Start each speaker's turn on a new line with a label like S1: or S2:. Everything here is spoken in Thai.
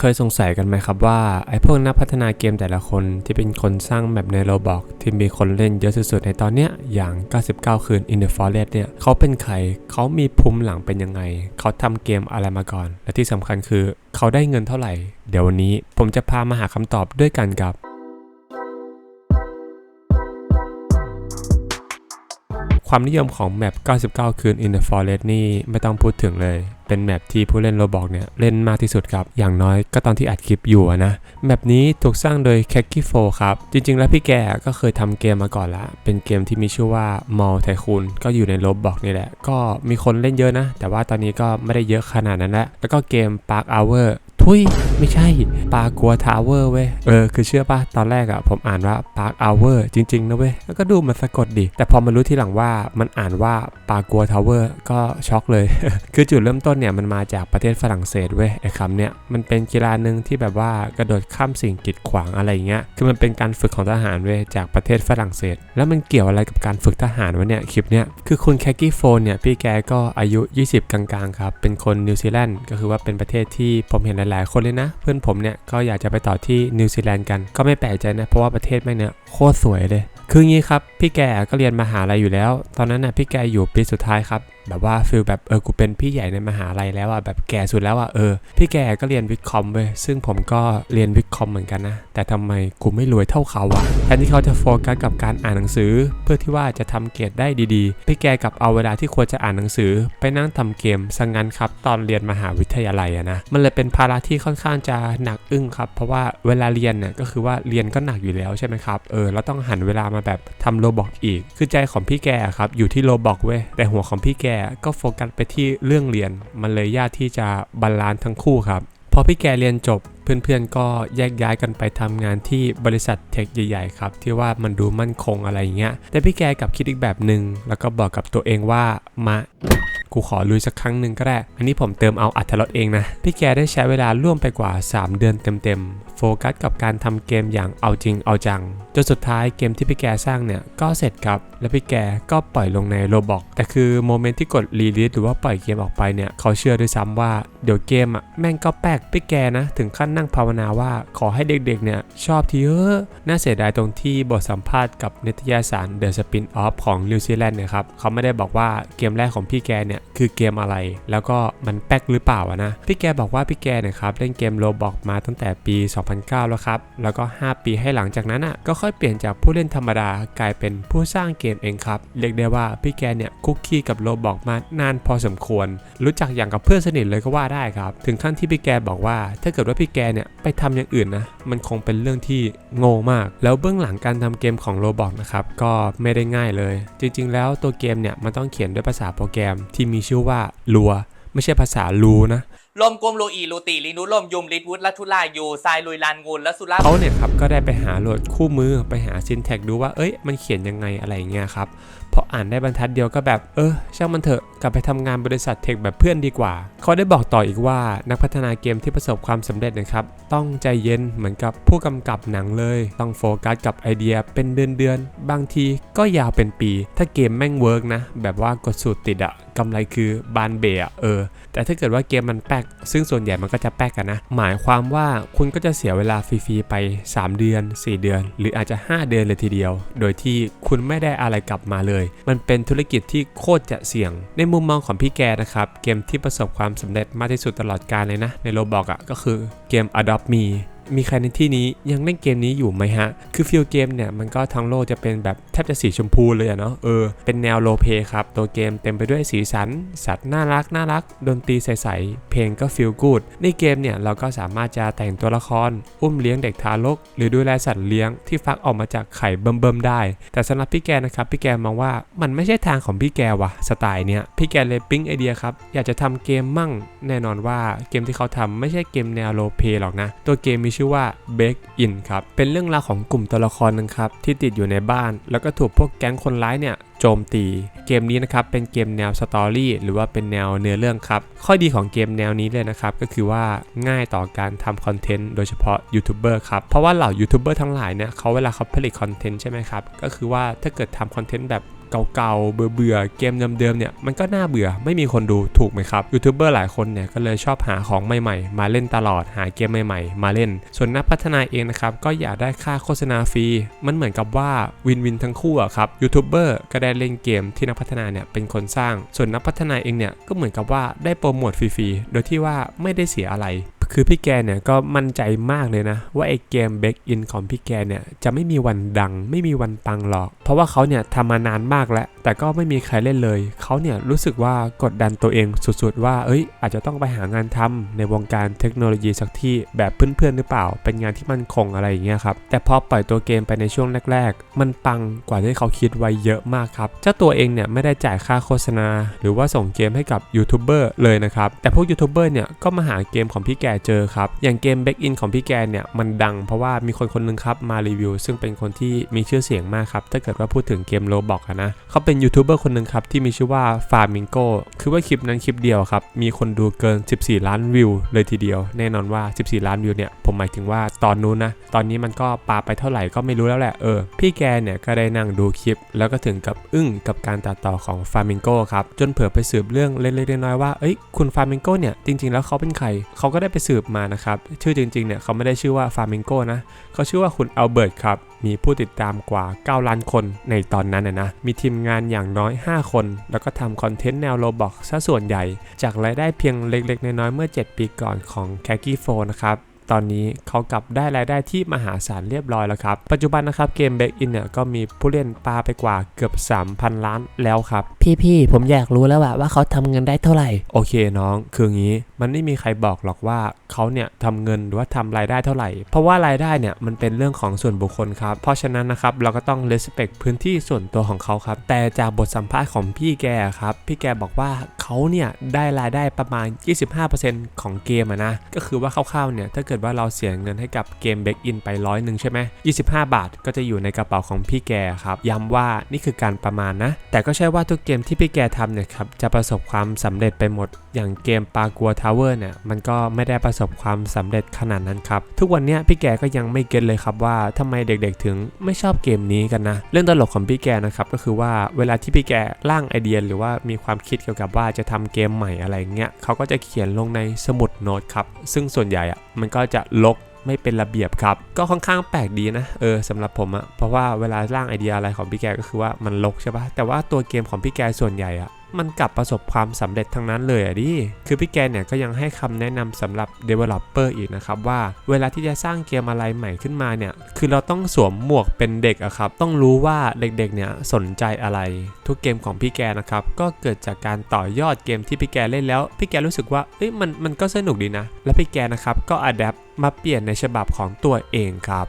S1: เคยสงสัยกันไหมครับว่า ไอ้พวกนักพัฒนาเกมแต่ละคนที่เป็นคนสร้างแบบในโรบอกที่มีคนเล่นเยอะสุดๆในตอนเนี้ยอย่าง 99 คืน In the Forest เนี่ยเขาเป็นใครเขามีภูมิหลังเป็นยังไง เขาทำเกมอะไรมาก่อน และที่สำคัญคือเขาได้เงินเท่าไหร่ เดี๋ยววันนี้ผมจะพามาหาคำตอบด้วยกันกับ ความนิยมของแมป 99 คืน In the Forest นี่ไม่ต้องพูดถึงเลย เป็นแมปที่ผู้เล่นโรบอกเนี่ยเล่นมากที่สุดครับ อย่างน้อยก็ตอนที่อัดคลิปอยู่นะ แมปนี้ถูกสร้างโดย k a k i 4ครับ จริง ๆ แล้วพี่แกก็เคยทำเกมมาก่อนละ เป็นเกมที่มีชื่อว่า Mall Tycoon ก็อยู่ในโรบอกนี่แหละ ก็มีคนเล่นเยอะนะ แต่ว่าตอนนี้ก็ไม่ได้เยอะขนาดนั้นแล้วแล้วก็เกม Park Hour ทุยไม่ใช่ปากัวทาวเวอร์เว้ย เออ คือเชื่อป่ะ ตอนแรกอะผมอ่านว่าปาร์คอเวอร์จริง ๆ นะเว้ย แล้วก็ดูมันสะกดดิ แต่พอมารู้ทีหลังว่ามันอ่านว่าปากัวทาวเวอร์ก็ช็อกเลย คือจุดเริ่มต้นเนี่ย มันมาจากประเทศฝรั่งเศสเว้ยไอ้คำเนี่ยมันเป็นกีฬาหนึ่งที่แบบว่ากระโดดข้ามสิ่งกีดขวางอะไรเงี้ย คือมันเป็นการฝึกของทหารเว้ยจากประเทศฝรั่งเศส แล้วมันเกี่ยวอะไรกับการฝึกทหารวะเนี่ยคลิปเนี้ยคือคุณแคกกี้โฟนเนี่ยพี่แกก็อายุ 20 กลางๆครับ เป็นคนนิวซีแลนด์ก็คือว่าเป็นประเทศที่ผมเห็นหลายๆ คนเลยนะ เพื่อนผมเนี่ยก็อยากจะไปต่อที่นิวซีแลนด์กัน ก็ไม่แปลกใจนะ เพราะว่าประเทศแม่งเนี่ยโคตรสวยเลย คืองี้ครับ พี่แกก็เรียนมหาลัยอยู่แล้ว ตอนนั้นน่ะพี่แกอยู่ปีสุดท้ายครับ แบบว่าฟิลแบบเออกูเป็นพี่ใหญ่ในมหาลัยแล้วอะแบบแก่สุดแล้วอะเออพี่แกก็เรียนวิทคอมเว้ยซึ่งผมก็เรียนวิทคอมเหมือนกันนะ แต่ทำไมกูไม่รวยเท่าเขาอะแทนที่เขาจะโฟกัสกับการอ่านหนังสือ เพื่อที่ว่าจะทำเกรดได้ดีๆ พี่แกกับเอาเวลาที่ควรจะอ่านหนังสือ ไปนั่งทำเกมซะงงั้นครับตอนเรียนมหาวิทยาลัยอะนะมันเลยเป็นภาระที่ค่อนข้างจะหนักอึ้งครับ เพราะว่าเวลาเรียนเนี่ยก็คือว่าเรียนก็หนักอยู่แล้วใช่ไหมครับเออแล้วต้องหันเวลามาแบบทำโรบอกอีก คือใจของพี่แกอะครับอยู่ที่โรบอกเว้ยแต่หัวของพี่แกก็โฟกัสไปที่เรื่องเรียน มันเลยยากที่จะบาลานซ์ทั้งคู่ครับพอพี่แกเรียนจบเพื่อนๆก็แยกย้ายกันไปทำงานที่บริษัทเทคใหญ่ๆครับ ที่ว่ามันดูมั่นคงอะไรอย่างเงี้ยแต่พี่แกกลับคิดอีกแบบหนึ่งแล้วก็บอกกับตัวเองว่ามา กูขอลุยสักครั้งหนึ่งก็ได้ อันนี้ผมเติมเอาอัธรสเองนะ พี่แกได้ใช้เวลาร่วมไปกว่า 3 เดือนเต็มๆ โฟกัสกับการทำเกมอย่างเอาจริงเอาจัง จนสุดท้ายเกมที่พี่แกสร้างเนี่ยก็เสร็จครับ และพี่แกก็ปล่อยลงในโรบอกแต่คือโมเมนต์ที่กดรีลิสหรือว่าปล่อยเกมออกไปเนี่ยเขาเชื่อด้วยซ้ำว่าเดี๋ยวเกมอะแม่งก็แป๊กพี่แกนะ ถึงขั้นนั่งภาวนาว่าขอให้เด็กๆเนี่ยชอบทีเออน่าเสียดายตรงที่บทสัมภาษณ์กับนิตยสาร The Spin Off ของนิวซีแลนด์เนี่ยครับเขาไม่ได้บอกว่าเกมแรกของพี่แกเนี่ยคือเกมอะไร แล้วก็มันแป๊กหรือเปล่านะ พี่แกบอกว่าพี่แกเนี่ยครับเล่นเกมโรบอกมาตั้งแต่ปี 2009 แล้วครับ แล้วก็ 5 ปีให้หลังจากนั้นอะก็ค่อยเปลี่ยนจากผู้เล่นธรรมดากลายเป็นผู้สร้างเกมเองครับ เรียกได้ว่าพี่แกเนี่ยคุกคีกับโรบอกมานานพอสมควร รู้จักอย่างกับเพื่อนสนิทเลยก็ว่าได้ครับ ถึงขั้นที่พี่แกบอกว่า ถ้าเกิดว่าพี่แกเนี่ยไปทำอย่างอื่นนะ มันคงเป็นเรื่องที่โง่มาก แล้วเบื้องหลังการทำเกมของโรบอกนะครับก็ไม่ได้ง่ายเลย จริง ๆ แล้วตัวเกมเนี่ยมันต้องเขียนด้วยภาษาโปรแกรมที่มีชื่อว่าลัว ไม่ใช่ภาษาลูนะ
S2: ลมกลมโลอีลูติลินุลมยุมลิดวุฒลัทุลายูทรายลุยลานงูลและสุรา
S1: เขาเนี่ยครับก็ได้ไปหาโหลดคู่มือไปหาซินแท็กดูว่าเอ้ยมันเขียนยังไงอะไรอย่างเงี้ยครับพออ่านได้บรรทัดเดียวก็แบบ เออ ช่างมันเถอะ กลับไปทำงานบริษัทเทคแบบเพื่อนดีกว่า เขาได้บอกต่ออีกว่านักพัฒนาเกมที่ประสบความสำเร็จนะครับ ต้องใจเย็นเหมือนกับผู้กำกับหนังเลย ต้องโฟกัสกับไอเดียเป็นเดือนเดือนๆบางทีก็ยาวเป็นปี ถ้าเกมแม่งเวิร์กนะ แบบว่ากดสูตรติดอะกำไรคือบานเบะเออ แต่ถ้าเกิดว่าเกมมันแป๊ก ซึ่งส่วนใหญ่มันก็จะแป๊กกันนะ หมายความว่าคุณก็จะเสียเวลาฟรีๆไป 3 เดือน 4 เดือน หรืออาจจะ 5 เดือนเลยทีเดียว โดยที่คุณไม่ได้อะไรกลับมาเลยมันเป็นธุรกิจที่โคตรจะเสี่ยง ในมุมมองของพี่แกนะครับ เกมที่ประสบความสำเร็จมากที่สุดตลอดกาลเลยนะ ในโลบอกอะก็คือเกม Adopt Me มีใครในที่นี้ยังเล่นเกมนี้อยู่ไหมฮะ คือฟิลเกมเนี่ยมันก็ทั้งโลกจะเป็นแบบแทบจะสีชมพูเลยอะเนาะ เออ เป็นแนวโลเพครับ ตัวเกมเต็มไปด้วยสีสัน สัตว์น่ารักน่ารัก ดนตรีใสๆ เพลงก็ฟิลกูด ในเกมเนี่ยเราก็สามารถจะแต่งตัวละคร อุ้มเลี้ยงเด็กทารก หรือดูแลสัตว์เลี้ยงที่ฟักออกมาจากไข่เบิ่มๆได้ แต่สำหรับพี่แกนะครับ พี่แกมองว่ามันไม่ใช่ทางของพี่แกว่ะสไตล์เนี่ยพี่แกเลยปิ๊งไอเดียครับ อยากจะทำเกมมั่ง แน่นอนว่าเกมที่เขาทำไม่ใช่เกมแนวโลเพหรอกนะ ตัวเกมมีชื่อว่า Bake In ครับ เป็นเรื่องราวของกลุ่มตัวละครนึงครับ ที่ติดอยู่ในบ้าน แล้วก็ถูกพวกแก๊งคนร้ายเนี่ยโจมตี เกมนี้นะครับ เป็นเกมแนวสตอรี่หรือว่าเป็นแนวเนื้อเรื่องครับ ข้อดีของเกมแนวนี้เลยนะครับ ก็คือว่าง่ายต่อการทำคอนเทนต์โดยเฉพาะยูทูบเบอร์ครับ เพราะว่าเหล่ายูทูบเบอร์ทั้งหลายเนี่ยเขาเวลาเขาผลิตคอนเทนต์ใช่ไหมครับ ก็คือว่าถ้าเกิดทำคอนเทนต์แบบ เก่าๆ เบื่อๆ เกมเดิมๆ เนี่ย มันก็น่าเบื่อ ไม่มีคนดู ถูกไหมครับ ยูทูบเบอร์หลายคนเนี่ย ก็เลยชอบหาของใหม่ๆ มาเล่นตลอด หาเกมใหม่ๆ มาเล่น ส่วนนักพัฒนาเองนะครับ ก็อยากได้ค่าโฆษณาฟรี มันเหมือนกับว่าวินวินทั้งคู่อะครับ ยูทูบเบอร์ก็ได้เล่นเกมที่นักพัฒนาเนี่ยเป็นคนสร้าง ส่วนนักพัฒนาเองเนี่ย ก็เหมือนกับว่าได้โปรโมทฟรีๆ โดยที่ว่าไม่ได้เสียอะไร คือพี่แกเนี่ยก็มั่นใจมากเลยนะ ว่าไอ้เกมเบ k อินของพี่แกเนี่ยจะไม่มีวันดัง ไม่มีวันปังหรอก เพราะว่าเขาเนี่ยทำมานานมากแล้ว แต่ก็ไม่มีใครเล่นเลย เขาเนี่ยรู้สึกว่ากดดันตัวเองสุดๆว่าเอ้ย อาจจะต้องไปหางานทำในวงการเทคโนโลยีสักที่แบบเพื่อนๆหรือเปล่า เป็นงานที่มั่นคงอะไรอย่างเงี้ยครับแต่พอปล่อยตัวเกมไปในช่วงแรก ๆ มันปังกว่าที่เขาคิดไว้เยอะมากครับเจ้าตัวเองเนี่ยไม่ได้จ่ายค่าโฆษณา หรือว่าส่งเกมให้กับยูทูบเบอร์เลยนะครับแต่พวกยูทูบเบอร์เนี่ยก็มาหาเกมของพี่แกเจอครับ อย่างเกม b บ k อินของพี่แกเนี่ยมันดังเพราะว่ามีคนคนหนึงครับมารีวิว ซึ่งเป็นคนที่มีชื่อเสียงมากครับ ถ้าเกิดว่าพูดถึงเกมโลบอกนะเขาเป็นยูทูบเบอร์คนหนึ่งครับที่มีชื่อว่าฟาร์มิงโกคือว่าคลิปนั้นคลิปเดียวครับ มีคนดูเกิน 14 ล้านวิวเลยทีเดียว แน่นอนว่า 14 ล้านวิวเนี่ยผมหมายถึงว่าตอนนู้นนะตอนนี้มันก็ปาไปเท่าไหร่ก็ไม่รู้แล้วแหละเออพี่แกเนี่ยก็ได้นั่งดูคลิป แล้วก็ถึงกับอึ้งกับการตัดต่อของฟาร์มิงโกครับจนเผื่อไปสืบเรื่องเล็กๆน้อยๆว่าเอ้ยคุณฟาร์มิงโกเนี่ยจริงๆแล้วเขาเป็นใครเขาก็ได้ไปสืบมานะครับ ชื่อจริงๆเนี่ยเขาไม่ได้ชื่อว่าฟาร์มิงโกนะเขาชื่อว่าคุณอัลเบิร์ตครับ มีผู้ติดตามกว่า 9 ล้านคนในตอนนั้นนะนะ มีทีมงานอย่างน้อย 5 คน แล้วก็ทำคอนเทนต์แนวโรบอกซะส่วนใหญ่ จากรายได้เพียงเล็กๆ น้อยๆ เมื่อ 7 ปีก่อนของแคกี้โฟนะครับ ตอนนี้เขากลับได้รายได้ที่มหาศาลเรียบร้อยแล้วครับ ปัจจุบันนะครับเกม b บ k In เนี่ยก็มีผู้เล่นปาไปกว่าเกือบ 3,000 ล้านแล้วครับ
S3: พี่ๆผมอยากรู้แล้วอะว่าเขาทำเงินได้เท่าไหร่
S1: โอเคน้อง คืองี้มันไม่มีใครบอกหรอกว่าเขาเนี่ยทำเงินหรือว่าทำรายได้เท่าไหร่ เพราะว่ารายได้เนี่ยมันเป็นเรื่องของส่วนบุคคลครับ เพราะฉะนั้นนะครับเราก็ต้อง respect พื้นที่ส่วนตัวของเขาครับ แต่จากบทสัมภาษณ์ของพี่แกครับ พี่แกบอกว่าเขาเนี่ยได้รายได้ประมาณ 25%ของเกมอะนะ ก็คือว่าคร่าวๆเนี่ยถ้าเกิดว่าเราเสียเงินให้กับเกมเบคอินไปร้อยหนึ่งใช่ไหม25 บาทก็จะอยู่ในกระเป๋าของพี่แกครับย้ำว่านี่คือการประมาณนะ แต่ก็ใช่ว่าทุกเกมที่พี่แกทำเนี่ยครับจะประสบความสำเร็จไปหมดอย่างเกมปากัวทาวเวอร์เนี่ยมันก็ไม่ได้ประสบความสำเร็จขนาดนั้นครับ ทุกวันนี้พี่แกก็ยังไม่เก็ตเลยครับว่าทำไมเด็กๆถึงไม่ชอบเกมนี้กันนะ เรื่องตลกของพี่แกนะครับก็คือว่าเวลาที่พี่แกร่างไอเดียหรือว่ามีความคิดเกี่ยวกับว่าจะทำเกมใหม่อะไรเงี้ยเขาก็จะเขียนลงในสมุดโน้ตครับซึ่งส่วนใหญ่อะมันก็จะลกไม่เป็นระเบียบครับ ก็ค่อนข้างแปลกดีนะ เออสำหรับผมอะเพราะว่าเวลาร่างไอเดียอะไรของพี่แกก็คือว่ามันลกใช่ปะแต่ว่าตัวเกมของพี่แกส่วนใหญ่อะมันกลับประสบความสำเร็จทั้งนั้นเลยอะดิ คือพี่แกเนี่ยก็ยังให้คำแนะนำสำหรับ Developer อีกนะครับว่า เวลาที่จะสร้างเกมอะไรใหม่ขึ้นมาเนี่ย คือเราต้องสวมหมวกเป็นเด็กอะครับ ต้องรู้ว่าเด็กๆเนี่ยสนใจอะไร ทุกเกมของพี่แกนะครับ ก็เกิดจากการต่อยอดเกมที่พี่แกเล่นแล้ว พี่แกรู้สึกว่า เอ้ยมันมันก็สนุกดีนะ แล้วพี่แกนะครับก็อัดแอปมาเปลี่ยนในฉบับของตัวเองครับ